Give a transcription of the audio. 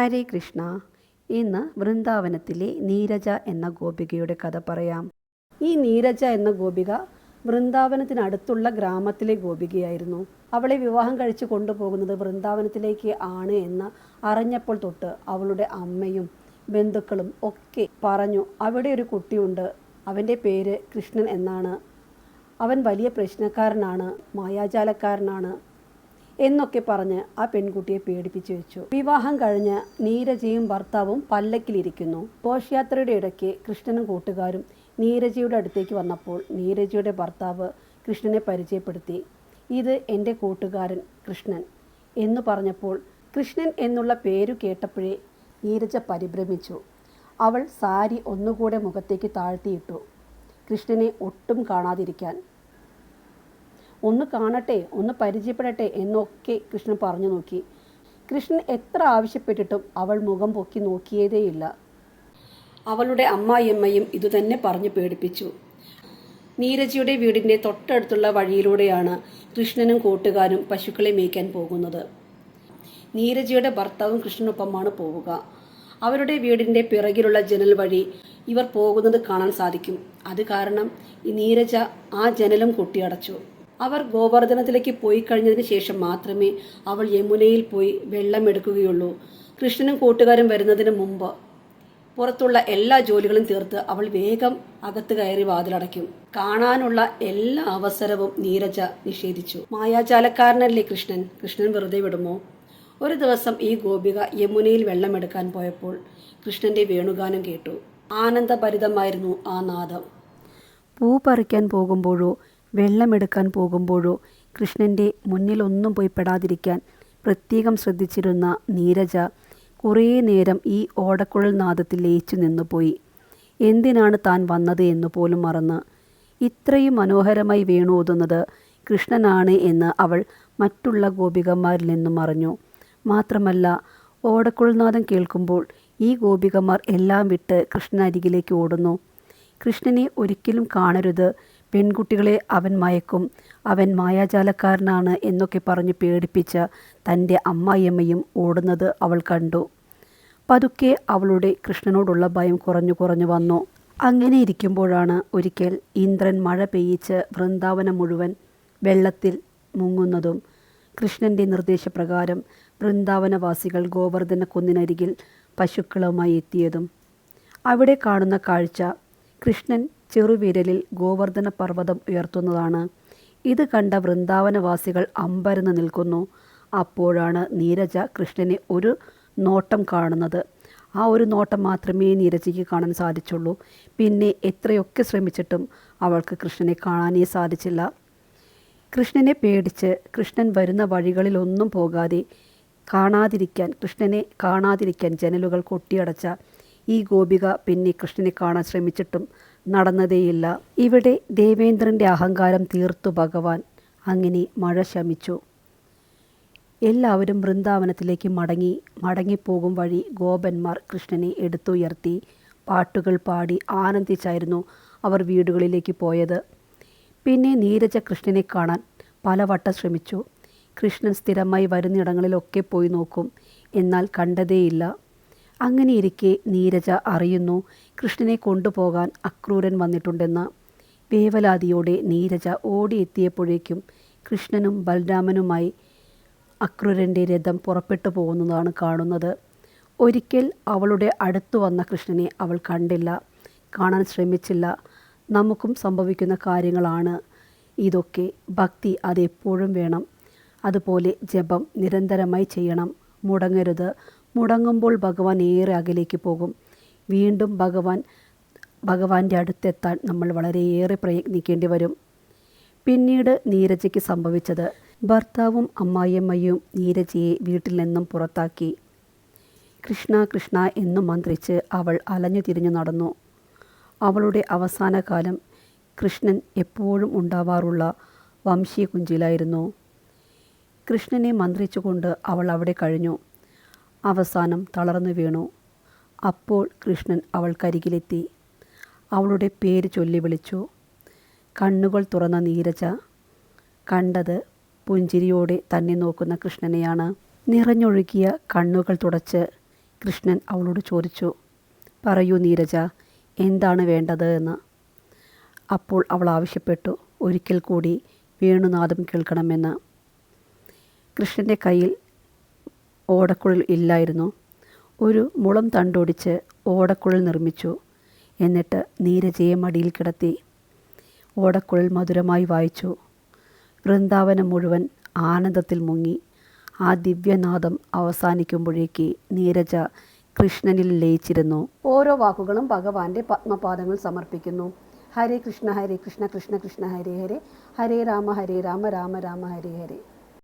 ഹരേ കൃഷ്ണ. ഇന്ന് വൃന്ദാവനത്തിലെ നീരജ എന്ന ഗോപികയുടെ കഥ പറയാം. ഈ നീരജ എന്ന ഗോപിക വൃന്ദാവനത്തിനടുത്തുള്ള ഗ്രാമത്തിലെ ഗോപികയായിരുന്നു. അവളെ വിവാഹം കഴിച്ചു കൊണ്ടുപോകുന്നത് വൃന്ദാവനത്തിലേക്ക് ആണ് എന്ന് അറിഞ്ഞപ്പോൾ തൊട്ട് അവളുടെ അമ്മയും ബന്ധുക്കളും ഒക്കെ പറഞ്ഞു അവിടെ ഒരു കുട്ടിയുണ്ട്. അവന്റെ പേര് കൃഷ്ണൻ എന്നാണ്. അവൻ വലിയ പ്രശ്നക്കാരനാണ് മായാജാലക്കാരനാണ്. എന്നൊക്കെ പറഞ്ഞ് ആ പെൺകുട്ടിയെ പേടിപ്പിച്ചു വെച്ചു. വിവാഹം കഴിഞ്ഞ് നീരജയും ഭർത്താവും പല്ലക്കിലിരിക്കുന്നു. ഘോഷയാത്രയുടെ ഇടയ്ക്ക് കൃഷ്ണനും കൂട്ടുകാരും നീരജയുടെ അടുത്തേക്ക് വന്നപ്പോൾ നീരജയുടെ ഭർത്താവ് കൃഷ്ണനെ പരിചയപ്പെടുത്തി ഇത് എന്റെ കൂട്ടുകാരൻ കൃഷ്ണൻ എന്ന് പറഞ്ഞപ്പോൾ കൃഷ്ണൻ എന്നുള്ള പേരു കേട്ടപ്പോഴേ നീരജ പരിഭ്രമിച്ചു. അവൾ സാരി ഒന്നുകൂടെ മുഖത്തേക്ക് താഴ്ത്തിയിട്ടു. കൃഷ്ണനെ ഒട്ടും കാണാതിരിക്കാൻ ഒന്ന് കാണട്ടെ ഒന്ന് പരിചയപ്പെടട്ടെ എന്നൊക്കെ കൃഷ്ണൻ പറഞ്ഞു നോക്കി. കൃഷ്ണൻ എത്ര ആവശ്യപ്പെട്ടിട്ടും അവൾ മുഖം പൊക്കി നോക്കിയതേയില്ല. അവളുടെ അമ്മായിയമ്മയും ഇതുതന്നെ പറഞ്ഞു പേടിപ്പിച്ചു. നീരജിയുടെ വീടിന്റെ തൊട്ടടുത്തുള്ള വഴിയിലൂടെയാണ് കൃഷ്ണനും കൂട്ടുകാരും പശുക്കളെ മേയ്ക്കാൻ പോകുന്നത്. നീരജിയുടെ ഭർത്താവും കൃഷ്ണനൊപ്പമാണ് പോവുക. അവരുടെ വീടിന്റെ പിറകിലുള്ള ജനൽ വഴി ഇവർ പോകുന്നത് കാണാൻ സാധിക്കും. അത് കാരണം നീരജ ആ ജനലും കൊട്ടിയടച്ചു. അവർ ഗോവർദ്ധനത്തിലേക്ക് പോയി കഴിഞ്ഞതിന് ശേഷം മാത്രമേ അവൾ യമുനയിൽ പോയി വെള്ളമെടുക്കുകയുള്ളൂ കൃഷ്ണനും കൂട്ടുകാരും വരുന്നതിന് മുമ്പ് പുറത്തുള്ള എല്ലാ ജോലികളും തീർത്ത് അവൾ വേഗം അകത്ത് കയറി വാതിലടയ്ക്കും. കാണാനുള്ള എല്ലാ അവസരവും നീരജ നിഷേധിച്ചു. മായാജാലക്കാരനല്ലേ കൃഷ്ണൻ? കൃഷ്ണൻ വെറുതെ വിടുമോ? ഒരു ദിവസം ഈ ഗോപിക യമുനയിൽ വെള്ളമെടുക്കാൻ പോയപ്പോൾ കൃഷ്ണന്റെ വേണുഗാനം കേട്ടു. ആനന്ദഭരിതമായിരുന്നു ആ നാദം. പൂ പറിക്കാൻ പോകുമ്പോഴോ വെള്ളമെടുക്കാൻ പോകുമ്പോഴോ കൃഷ്ണന്റെ മുന്നിലൊന്നും പോയി പെടാതിരിക്കാൻ പ്രത്യേകം ശ്രദ്ധിച്ചിരുന്ന നീരജ കുറേ നേരം ഈ ഓടക്കുഴൽ നാദത്തിൽ ലയിച്ചു നിന്നുപോയി എന്തിനാണ് താൻ വന്നത് എന്ന് പോലും മറന്ന്. ഇത്രയും മനോഹരമായി വേണു ഓതുന്നത് കൃഷ്ണനാണ് എന്ന് അവൾ മറ്റുള്ള ഗോപികമാരിൽ നിന്നും അറിഞ്ഞു. മാത്രമല്ല ഓടക്കുഴൽനാഥം കേൾക്കുമ്പോൾ ഈ ഗോപികമാർ എല്ലാം വിട്ട് കൃഷ്ണനരികിലേക്ക് ഓടുന്നു. കൃഷ്ണനെ ഒരിക്കലും കാണരുത് പെൺകുട്ടികളെ അവൻ മയക്കും. അവൻ മായാജാലക്കാരനാണ് എന്നൊക്കെ പറഞ്ഞ് പേടിപ്പിച്ച തന്റെ അമ്മായിയമ്മയും ഓടുന്നത് അവൾ കണ്ടു. പതുക്കെ അവളുടെ കൃഷ്ണനോടുള്ള ഭയം കുറഞ്ഞു കുറഞ്ഞു വന്നു. അങ്ങനെ ഇരിക്കുമ്പോഴാണ് ഒരിക്കൽ ഇന്ദ്രൻ മഴ പെയ്യിച്ച് വൃന്ദാവനം മുഴുവൻ വെള്ളത്തിൽ മുങ്ങുന്നതും കൃഷ്ണന്റെ നിർദ്ദേശപ്രകാരം വൃന്ദാവനവാസികൾ ഗോവർദ്ധന കുന്നിനരികിൽ പശുക്കളുമായി എത്തിയതും. അവിടെ കാണുന്ന കാഴ്ച കൃഷ്ണൻ ചെറുവിരലിൽ ഗോവർദ്ധന പർവതം ഉയർത്തുന്നതാണ്. ഇത് കണ്ട വൃന്ദാവനവാസികൾ അമ്പരന്ന് നിൽക്കുന്നു. അപ്പോഴാണ് നീരജ കൃഷ്ണനെ ഒരു നോട്ടം കാണുന്നത്. ആ ഒരു നോട്ടം മാത്രമേ നീരജയ്ക്ക് കാണാൻ സാധിച്ചുള്ളൂ. പിന്നെ എത്രയൊക്കെ ശ്രമിച്ചിട്ടും അവൾക്ക് കൃഷ്ണനെ കാണാനേ സാധിച്ചില്ല. കൃഷ്ണനെ പേടിച്ച് കൃഷ്ണൻ വരുന്ന വഴികളിലൊന്നും പോകാതെ കാണാതിരിക്കാൻ കൃഷ്ണനെ കാണാതിരിക്കാൻ ജനലുകൾ കൊട്ടിയടച്ച ഈ ഗോപിക പിന്നെ കൃഷ്ണനെ കാണാൻ ശ്രമിച്ചിട്ടും നടന്നതേയില്ല. ഇവിടെ ദേവേന്ദ്രന്റെ അഹങ്കാരം തീർത്തു ഭഗവാൻ. അങ്ങനെ മഴ ശമിച്ചു. എല്ലാവരും വൃന്ദാവനത്തിലേക്ക് മടങ്ങി. മടങ്ങിപ്പോകും വഴി ഗോപന്മാർ കൃഷ്ണനെ എടുത്തുയർത്തി. പാട്ടുകൾ പാടി ആനന്ദിച്ചായിരുന്നു അവർ വീടുകളിലേക്ക് പോയത്. പിന്നെ നീരജ കൃഷ്ണനെ കാണാൻ പലവട്ടം ശ്രമിച്ചു. കൃഷ്ണൻ സ്ഥിരമായി വരുന്നിടങ്ങളിലൊക്കെ പോയി നോക്കും. എന്നാൽ കണ്ടതേയില്ല. അങ്ങനെയിരിക്കെ നീരജ അറിയുന്നു. കൃഷ്ണനെ കൊണ്ടുപോകാൻ അക്രൂരൻ വന്നിട്ടുണ്ടെന്ന്. വേവലാതിയോടെ നീരജ ഓടിയെത്തിയപ്പോഴേക്കും കൃഷ്ണനും ബലരാമനുമായി അക്രൂരന്റെ രഥം പുറപ്പെട്ടു പോകുന്നതാണ് കാണുന്നത്. ഒരിക്കൽ അവളുടെ അടുത്തു വന്ന കൃഷ്ണനെ അവൾ കണ്ടില്ല. കാണാൻ ശ്രമിച്ചില്ല. നമുക്കും സംഭവിക്കുന്ന കാര്യങ്ങളാണ്. ഇതൊക്കെ ഭക്തി അതെപ്പോഴും വേണം. അതുപോലെ ജപം നിരന്തരമായി ചെയ്യണം. മുടങ്ങരുത്. മുടങ്ങുമ്പോൾ ഭഗവാൻ ഏറെ അകലേക്ക് പോകും. വീണ്ടും ഭഗവാൻ ഭഗവാന്റെ അടുത്തെത്താൻ നമ്മൾ വളരെയേറെ പ്രയത്നിക്കേണ്ടി വരും. പിന്നീട് നീരജയ്ക്ക് സംഭവിച്ചത് ഭർത്താവും അമ്മായിയമ്മയും നീരജയെ വീട്ടിൽ നിന്നും പുറത്താക്കി. കൃഷ്ണ കൃഷ്ണ എന്നു മന്ത്രിച്ച് അവൾ അലഞ്ഞു തിരിഞ്ഞു നടന്നു. അവളുടെ അവസാന കാലം കൃഷ്ണൻ എപ്പോഴും ഉണ്ടാവാറുള്ള വംശീയ കുഞ്ചിലായിരുന്നു കൃഷ്ണനെ മന്ത്രിച്ചുകൊണ്ട് അവൾ അവിടെ കഴിഞ്ഞു. അവസാനം തളർന്നു വീണു. അപ്പോൾ കൃഷ്ണൻ അവൾക്കരികിലെത്തി. അവളുടെ പേര് ചൊല്ലി വിളിച്ചു. കണ്ണുകൾ തുറന്ന നീരജ കണ്ടത് പുഞ്ചിരിയോടെ തന്നെ നോക്കുന്ന കൃഷ്ണനെയാണ്. നിറഞ്ഞൊഴുകിയ കണ്ണുകൾ തുടച്ച് കൃഷ്ണൻ അവളോട് ചോദിച്ചു പറയൂ നീരജ എന്താണ് വേണ്ടത് എന്ന്? അപ്പോൾ അവൾ ആവശ്യപ്പെട്ടു ഒരിക്കൽ കൂടി വേണുനാദം കേൾക്കണമെന്ന്. കൃഷ്ണന്റെ കയ്യിൽ ഓടക്കുഴൽ ഇല്ലായിരുന്നു. ഒരു മുളം തണ്ടോടിച്ച് ഓടക്കുഴൽ നിർമ്മിച്ചു. എന്നിട്ട് നീരജയെ മടിയിൽ കിടത്തി ഓടക്കുഴൽ മധുരമായി വായിച്ചു. വൃന്ദാവനം മുഴുവൻ ആനന്ദത്തിൽ മുങ്ങി. ആ ദിവ്യനാദം അവസാനിക്കുമ്പോഴേക്ക് നീരജ കൃഷ്ണനിൽ ലയിച്ചിരുന്നു. ഓരോ വാക്കുകളും ഭഗവാന്റെ പത്മപാദങ്ങൾ സമർപ്പിക്കുന്നു. ഹരേ കൃഷ്ണ ഹരേ കൃഷ്ണ കൃഷ്ണ കൃഷ്ണ ഹരേ ഹരേ. ഹരേ രാമ ഹരേ രാമ രാമ രാമ ഹരേ ഹരേ.